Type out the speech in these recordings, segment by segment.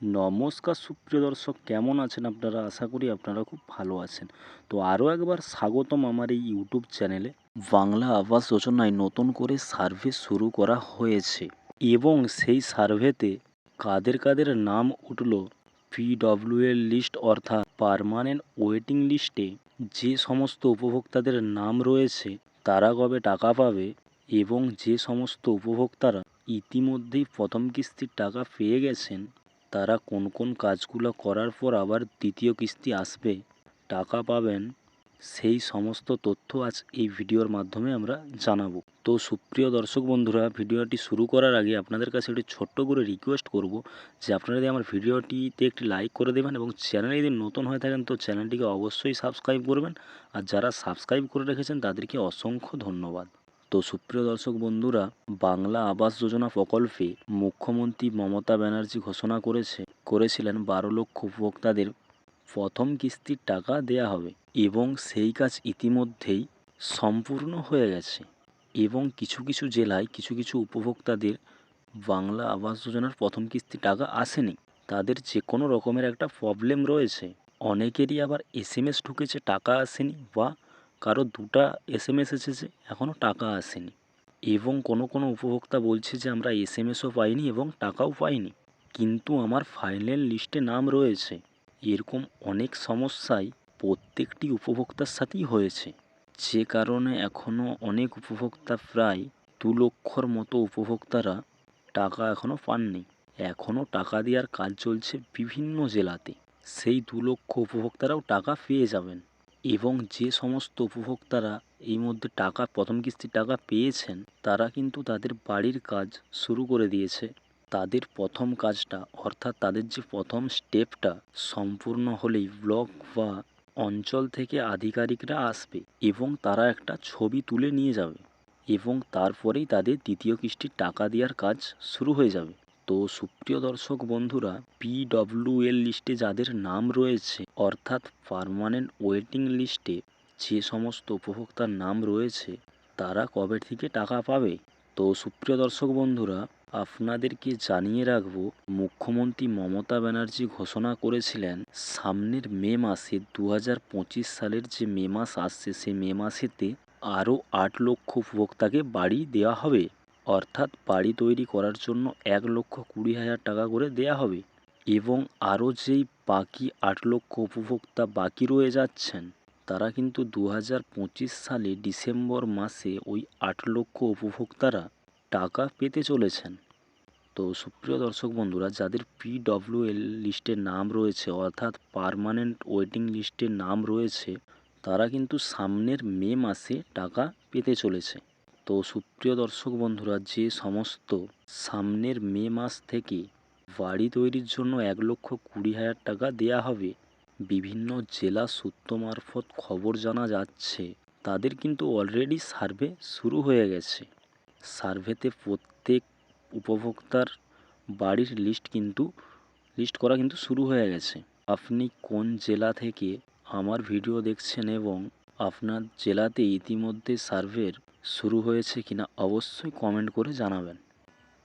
নমস্কার, সুপ্রিয় দর্শক, কেমন আছেন আপনারা? আশা করি আপনারা খুব ভালো আছেন। তো আরও একবার স্বাগতম আমার এই ইউটিউব চ্যানেলে। বাংলা আবাস যোজনায় নতুন করে সার্ভে শুরু করা হয়েছে এবং সেই সার্ভেতে কাদের কাদের নাম উঠল পিডব্লিউ এর লিস্ট অর্থাৎ পার্মানেন্ট ওয়েটিং লিস্টে যে সমস্ত উপভোক্তাদের নাম রয়েছে, তারা কবে টাকা পাবে এবং যে সমস্ত উপভোক্তারা ইতিমধ্যেই প্রথম কিস্তির টাকা পেয়ে গেছেন তারা কোন কোন কাজগুলো করার পর আবার দ্বিতীয় কিস্তি আসবে, টাকা পাবেন, সেই সমস্ত তথ্য আজ এই ভিডিওর মাধ্যমে আমরা জানাব। তো সুপ্রিয় দর্শক বন্ধুরা, ভিডিওটি শুরু করার আগে আপনাদের কাছে একটি ছোট্ট করে রিকোয়েস্ট করব যে আপনারা যদি আমার ভিডিওটিতে একটি লাইক করে দেবেন এবং চ্যানেলে যদি নতুন হয়ে থাকেন, তো চ্যানেলটিকে অবশ্যই সাবস্ক্রাইব করবেন। আর যারা সাবস্ক্রাইব করে রেখেছেন, তাদেরকে অসংখ্য ধন্যবাদ। তো সুপ্রিয় দর্শক বন্ধুরা, বাংলা আবাস যোজনা প্রকল্পে মুখ্যমন্ত্রী মমতা ব্যানার্জি ঘোষণা করেছে, করেছিলেন বারো লক্ষ উপভোক্তাদের প্রথম কিস্তির টাকা দেয়া হবে এবং সেই কাজ ইতিমধ্যেই সম্পূর্ণ হয়ে গেছে এবং কিছু কিছু জেলায় কিছু কিছু উপভোক্তাদের বাংলা আবাস যোজনার প্রথম কিস্তি টাকা আসেনি। তাদের যে কোনো রকমের একটা প্রবলেম রয়েছে। অনেকেরই আবার এস এম এস ঢুকেছে, টাকা আসেনি বা কারও দুটা এস এম এস এসেছে এখনও টাকা আসেনি। এবং কোনো কোনো উপভোক্তা বলছে যে আমরা এস এম এসও পাইনি এবং টাকাও পাইনি। কিন্তু আমার ফাইনাল লিস্টে নাম রয়েছে। এরকম অনেক সমস্যাই প্রত্যেকটি উপভোক্তার সাথেই হয়েছে। যে কারণে এখনও অনেক উপভোক্তা প্রায় দু লক্ষর মতো উপভোক্তারা টাকা এখনও পাননি। এখনও টাকা দেওয়ার কাজ চলছে বিভিন্ন জেলাতে। সেই দু লক্ষ উপভোক্তারাও টাকা পেয়ে যাবেন। এবং যে সমস্ত উপভোক্তারা এই মধ্যে টাকা, প্রথম কিস্তির টাকা পেয়েছেন, তারা কিন্তু তাদের বাড়ির কাজ শুরু করে দিয়েছে। তাদের প্রথম কাজটা, অর্থাৎ তাদের যে প্রথম স্টেপটা, সম্পূর্ণ হলেই ব্লক বা অঞ্চল থেকে আধিকারিকরা আসবে এবং তারা একটা ছবি তুলে নিয়ে যাবে এবং তারপরেই তাদের দ্বিতীয় কিস্তির টাকা দেওয়ার কাজ শুরু হয়ে যাবে। তো সুপ্রিয় দর্শক বন্ধুরা পিডব্লিউ এল লিস্টে যাদের নাম রয়েছে, অর্থাৎ পার্মানেন্ট ওয়েটিং লিস্টে যে সমস্ত উপভোক্তার নাম রয়েছে, তারা কবে থেকে টাকা পাবে? তো সুপ্রিয় দর্শক বন্ধুরা, আপনাদেরকে জানিয়ে রাখব, মুখ্যমন্ত্রী মমতা ব্যানার্জি ঘোষণা করেছিলেন, সামনের মে মাসে দু সালের যে মে মাস আসছে সেই মে মাসেতে আরও আট লক্ষ উপভোক্তাকে বাড়ি দেওয়া হবে। অর্থাৎ বাড়ি তৈরি করার জন্য এক লক্ষ কুড়ি হাজার টাকা করে দেয়া হবে এবং আরও যেই বাকি আট লক্ষ উপভোক্তা বাকি রয়ে যাচ্ছেন, তারা কিন্তু দু হাজার পঁচিশ সালে ডিসেম্বর মাসে ওই আট লক্ষ উপভোক্তারা টাকা পেতে চলেছেন। তো সুপ্রিয় দর্শক বন্ধুরা, যাদের পিডব্লিউ এল লিস্টে নাম রয়েছে, অর্থাৎ পারমানেন্ট ওয়েটিং লিস্টে নাম রয়েছে, তারা কিন্তু সামনের মে মাসে টাকা পেতে চলেছে। তো সুপ্রিয় দর্শক বন্ধুরা, যে সমস্ত সামনের মে মাস থেকে বাড়ি তৈরির জন্য এক লক্ষ কুড়ি হাজার টাকা দেয়া হবে, বিভিন্ন জেলা সূত্র মারফত খবর জানা যাচ্ছে, তাদের কিন্তু অলরেডি সার্ভে শুরু হয়ে গেছে। সার্ভেতে প্রত্যেক উপভোক্তার বাড়ির লিস্ট কিন্তু লিস্ট করা কিন্তু শুরু হয়ে গেছে। আপনি কোন জেলা থেকে আমার ভিডিও দেখছেন এবং আপনার জেলাতে ইতিমধ্যে সার্ভের শুরু হয়েছে কিনা অবশ্যই কমেন্ট করে জানাবেন।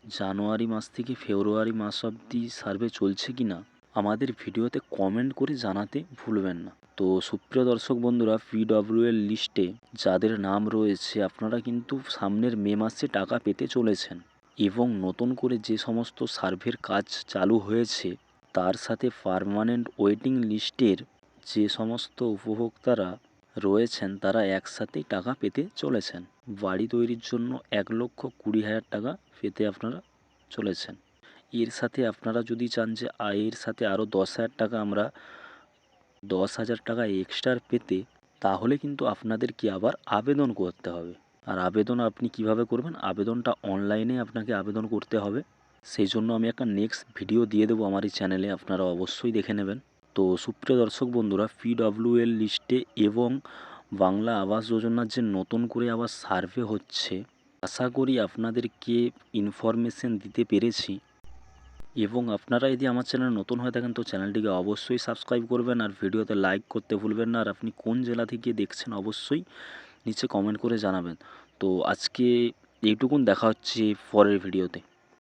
জানুয়ারি মাস থেকে ফেব্রুয়ারি মাস অবধি সার্ভে চলছে কিনা, আমাদের ভিডিওতে কমেন্ট করে জানাতে ভুলবেন না। তো সুপ্রিয় দর্শক বন্ধুরা পিডব্লিউ এর লিস্টে যাদের নাম রয়েছে, আপনারা কিন্তু সামনের মে মাসে টাকা পেতে চলেছেন এবং নতুন করে যে সমস্ত সার্ভের কাজ চালু হয়েছে, তার সাথে পারমানেন্ট ওয়েটিং লিস্টের যে সমস্ত উপভোক্তারা রয়েছেন, তারা একসাথেই টাকা পেতে চলেছেন। বাড়ি তৈরির জন্য এক লক্ষ কুড়ি হাজার টাকা পেতে আপনারা চলেছেন। এর সাথে আপনারা যদি চান যে, আয়ের সাথে আরও দশ হাজার টাকা আমরা, দশ হাজার টাকা এক্সট্রা পেতে, তাহলে কিন্তু আপনাদেরকে আবার আবেদন করতে হবে। আর আবেদন আপনি কীভাবে করবেন? আবেদনটা অনলাইনে আপনাকে আবেদন করতে হবে। সেই জন্য আমি একটা নেক্সট ভিডিও দিয়ে দেবো আমার এই চ্যানেলে আপনারা অবশ্যই দেখে নেবেন। তো সুপ্রিয় দর্শক বন্ধুরা পিডব্লিউ এল লিস্টে এবং বাংলা আবাস যোজনার যে নতুন করে আবার সার্ভে হচ্ছে, আশা করি আপনাদেরকে ইনফরমেশন দিতে পেরেছি। এবং আপনারা যদি আমার চ্যানেল নতুন হয়ে থাকেন, তো চ্যানেলটিকে অবশ্যই সাবস্ক্রাইব করবেন আর ভিডিওতে লাইক করতে ভুলবেন না। আর আপনি কোন জেলা থেকে দেখছেন, অবশ্যই নিচে কমেন্ট করে জানাবেন। তো আজকে এইটুকুন দেখা হচ্ছে পরের ভিডিওতে।